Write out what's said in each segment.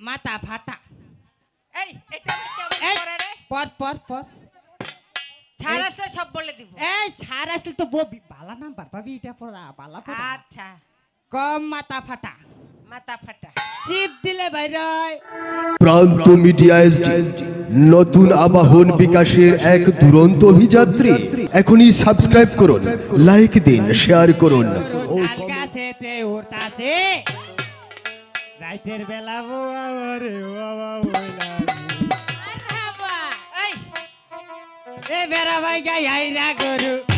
মাথা ফাটা। এই এটা কেমন করে রে? পর পর পর। ছাড় আসলে সব বলে দিব। এই সার আসলে তো ববি। বালা নাম্বার পাবি এটা পড়া বালা পড়া। আচ্ছা। কম মাথা ফাটা। মাথা ফাটা। চিপ দিলে বাইরে প্রান্ত মিডিয়া এসডি নতুন আবাহন বিকাশের এক দুরন্ত অভিযাত্রী। এখনই সাবস্ক্রাইব করুন লাইক দিন শেয়ার করুন। কাছে তে উড়তাছে রাইতের বেলা বাবা রে বাবা। বইলা এ বেড়া ভাই গাই আইরা গরু।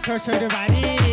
শ্বশুর বাড়িতে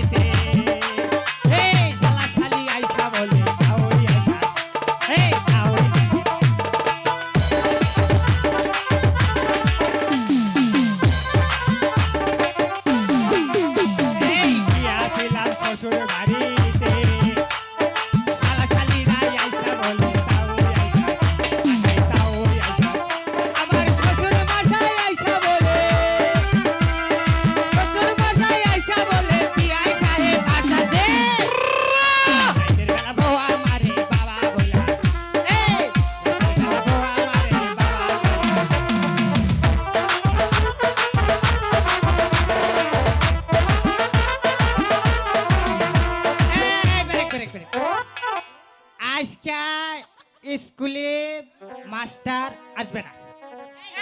স্কুলে মাস্টার আসবে না।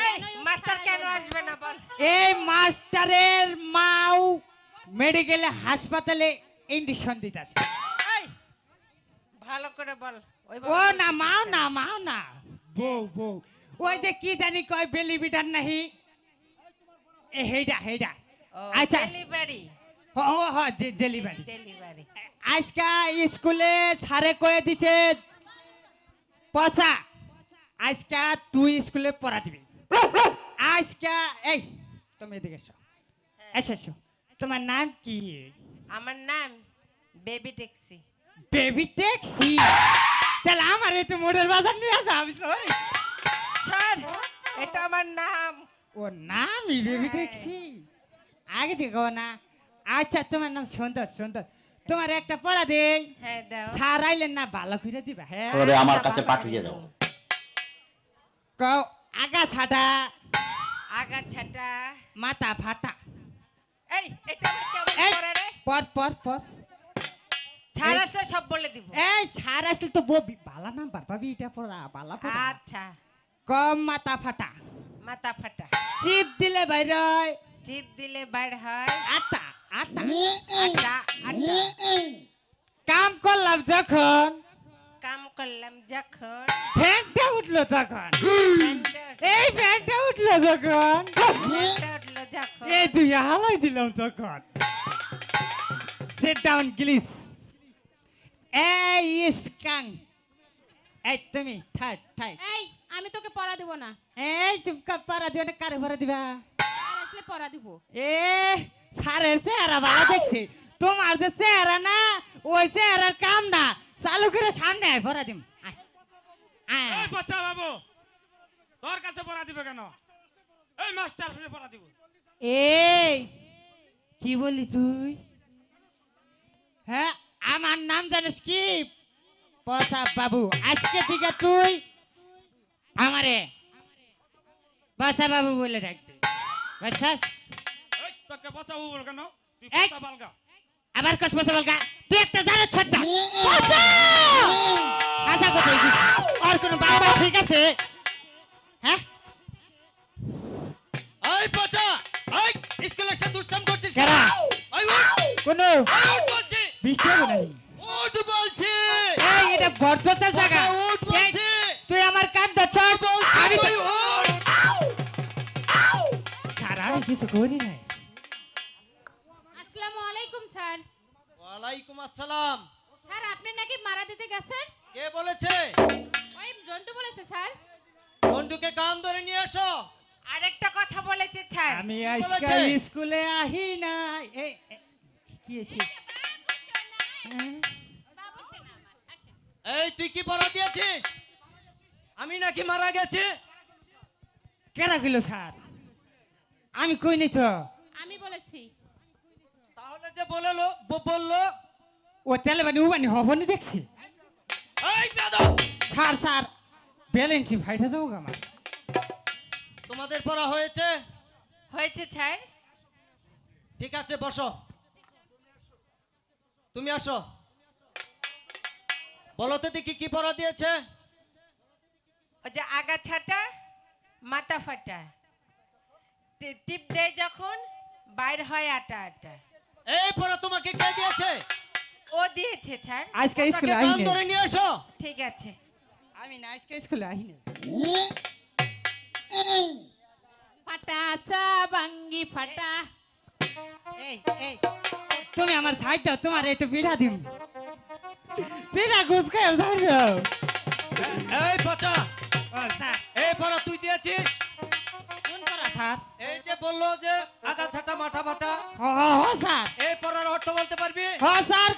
এই মাস্টার কেন আসবে না বল? এই মাস্টারের মাও মেডিকেলে হাসপাতালে দিতেছে। ভালো করে বল ও না মাও না মাও না। বউ বউ। ওই যে কি জানি কয় বেলি বিটার নাহি হেইডা হেইডা। আচ্ছা। ডেলিভারি। ও হ ডেলিভারি। ডেলিভারি। আজকা স্কুলে স্যারে কয়ে দিছে পয়সা আজকা তুই স্কুলে পড়া দিবি। আজকা এই তুমি এদিকে এসো। এসো এসো। তোমার নাম কি? আমার নাম বেবি ট্যাক্সি। Baby taxi? তাহলে আমার একটু মোটর বাজার নিয়ে আসা আমি সরি। স্যার এটা আমার নাম। ও নামই বেবি ট্যাক্সি। আগে থেকে না। আচ্ছা তোমার নাম সুন্দর সুন্দর। তোমার একটা পড়া দেই। হ্যাঁ দাও। স্যার আইলেন না ভালো করে দিবা হ্যাঁ? আমার কাছে পাঠিয়ে দাও। কও আগা ছাটা আগা ছাটা মাথা ফাটা। এই এটা কেমন করে রে? পর পর পর। ছাড় আসলে সব বলে দিব। এই আসলে তো ববি বালা নাম্বার পাবি এটা পড়া বালা পড়া। আচ্ছা। কম মাথা ফাটা। মাথা ফাটা। চিপ দিলে বাইরে চিপ দিলে বাইর হয়। আটা আটা আটা কাম করলাম যখন? কাম করলাম যখন। ফ্যানটা উঠল তখন। এই ফ্যানটা উঠল যখন? উঠল যখন। এই দুই হালাই দিলাম তখন। সিট ডাউন প্লিজ এই স্কাং এই তুমি থার্ড থার্ড এই আমি তোকে পড়া দেব না। এই তুমি পারা দিও না কারে ভরা দিবা? আর আসলে পড়া দিব। এ সারের চেহারা ভালো দেখছি। তোমার যে চেহারা না ওই চেহারার কাম না চালু করে সামনে আয় ভরা দিম। বাচ্চা বাবু তোর কাছে পড়া দিবে কেন? এই মাস্টার শুনে পড়া দিব। এই কি বলি তুই? হ্যাঁ আমার নাম জানিস কি? প্রসাদ বাবু আজকে থেকে তুই আমারে বসা বাবু বলে ডাকবি। এই তোকে বাঁচাবো বল কেন? তুই! বালগা। আবার কস বসা বলগা তুই একটা জানার ছটা বাঁচা আশা কোথায় আর কোনো বাবা ঠিক আছে? হ্যাঁ? এই বাচ্চা এই স্কুলে এসে দুষ্টাম করছিস কেন? কারা? এই উঠ, কোনো? বলছি। বৃষ্টি হবে নাকি? উঠ বলছি। এই এটা বর্ধতার জায়গা। উঠ এই, বলছি তুই আমার কান আমি তো তুই উঠ। স্যার আমি কিছু করি নাই। ওয়ালাইকুম আসসালাম। স্যার আপনি নাকি মারা দিতে গেছেন? কে বলেছে? ওই জন্টু বলেছে স্যার। বন্ধুকে কান ধরে নিয়ে এসো। আরেকটা কথা বলেছে স্যার। আমি বলেছে? আজকে স্কুলে আহি না। এ কি হয়েছে। এই তুই কি পড়া দিয়েছিস আমি নাকি মারা গেছি? কেরা গেল স্যার? আমি কই নি তো আমি বলেছি। তাহলে যে বলে বলল? ও তেলে বানি উবানি হবনি দেখছি। এই বেদব স্যার স্যার ব্যালেন্সি ফাইটা যাব আমার তোমাদের পড়া হয়েছে? হয়েছে ছাড়। ঠিক আছে বসো। তুমি আসো। বলো তো দেখি কি পড়া দিয়েছে? ওই যে আগাছাটা মাথা ফাটা টিপ দেয় যখন বাইর হয় আটা আটা। এই পড়া তোমাকে কে দিয়েছে? ও দিয়েছে ছাড় আজকে স্কুলে তাকে আহি কান না ধরে নিয়ে এসো। ঠিক আছে। আমি না আজকে স্কুলে আহি না ফাটা চা বাঙ্গি ফাটা। এই এই তুমি আমার ছাই দাও তোমার একটু পিঠা দিম। পিঠা ঘুষ খাই ছাই দাও এই পচা। ও স্যার। এই পড়া তুই দিয়েছিস? স্যার। এই যে বলল যে আগাছাটা মাথা ফাটা হ স্যার। এই পড়ার অর্থ বলতে পারবি? হ স্যার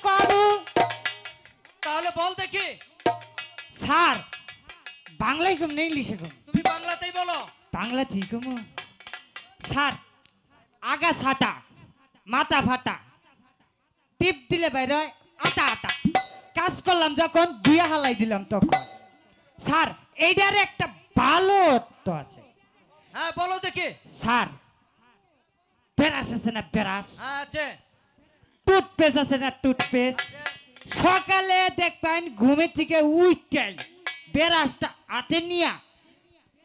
তাহলে বল দেখি। স্যার বাংলায় কম না ইংলিশে কম তুমি বাংলাতেই বলো। বাংলা ঠিক কম স্যার আগা ছাটা মাথা ফাটা টিপ দিলে বাইরে আটা আটা। কাজ করলাম যখন দুই হালাই দিলাম তখন। স্যার এইটার একটা ভালো অর্থ আছে। হ্যাঁ বলো দেখি। স্যার বেরাস আছে না বেরাস? হ্যাঁ আছে। টুথপেস্ট আছে না টুথপেস্ট? সকালে দেখবেন ঘুমের থেকে উঠটাই বেরাসটা হাতে নিয়া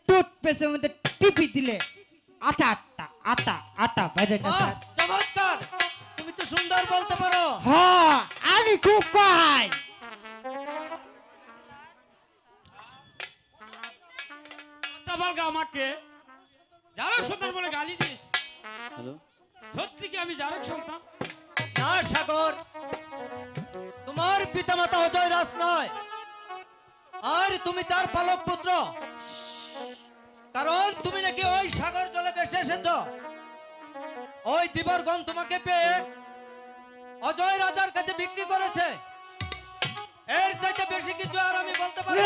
টুথপেস্টের মধ্যে টিপি দিলে আটা আটা আটা আটা বাইরে চমৎকার। তুমি তো সুন্দর বলতে পারো। হ আমি খুব কহাই গা আমাকে। জারক সন্তান বলে গালি দিস সত্যি কি আমি জারক সন্তান? না সাগর তোমার পিতামাতা অজয় রাজ নয়। আর তুমি তার পালক পুত্র। কারণ তুমি নাকি ওই সাগর জলে বেসে এসেছ। ওই দিবরগণ তোমাকে পেয়ে অজয় রাজার কাছে বিক্রি করেছে। এর চাইতে বেশি কিছু আর আমি বলতে পারি